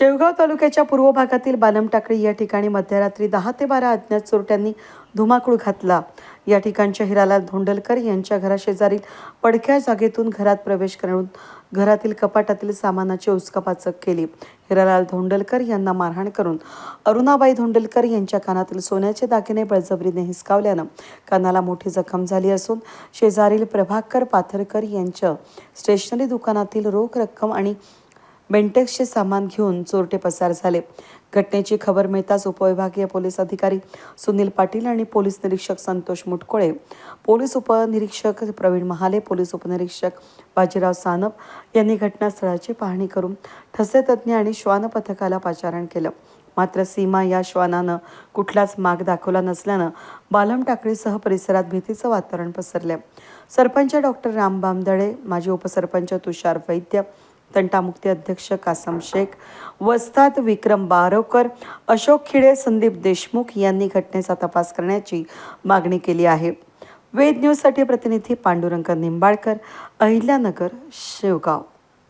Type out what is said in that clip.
शेवगाव तालुक्याच्या पूर्व भागातील बालमटाकळी या ठिकाणी मध्यरात्री दहा ते बारा अज्ञात चोरट्यांनी धुमाकूळ घातला. या ठिकाणच्या हिरालाल धोंडलकर यांच्या घराशेजारील पडक्या जागेतून घरात प्रवेश करून घरातील कपाटातील सामानाची उचकापाचक केली. हिरालाल धोंडलकर यांना मारहाण करून अरुणाबाई धोंडलकर यांच्या कानातील सोन्याचे दागिने बळजबरीने हिसकावल्यानं कानाला मोठी जखम झाली असून शेजारील प्रभाकर पाथरकर यांच्या स्टेशनरी दुकानातील रोख रक्कम आणि बेंटेक्सचे सामान घेऊन चोरटे पसार झाले. घटनेची खबर मिळताच उपविभागीय पोलीस अधिकारी सुनील पाटील आणि पोलीस निरीक्षक संतोष मुटकोळे पोलीस उपनिरीक्षक प्रवीण महाले पोलीस उपनिरीक्षक बाजीराव सानप यांनी घटनास्थळाची पाहणी करून ठसे तज्ज्ञ आणि श्वान पथकाला पाचारण केलं. मात्र सीमा या श्वानानं कुठलाच माग दाखवला नसल्यानं बालम टाकळीसह परिसरात भीतीचं वातावरण पसरलं. सरपंच डॉक्टर रामबाम दळे माजी उपसरपंच तुषार वैद्य तंटामुक्ती अध्यक्ष कासम शेख वस्ताद विक्रम बारोकर अशोक खिडे संदीप देशमुख यांनी घटनेचा तपास करण्याची मागणी केली आहे. वेद न्यूजसाठी प्रतिनिधी पांडुरंग निंबाळकर अहिल्यानगर शेवगाव.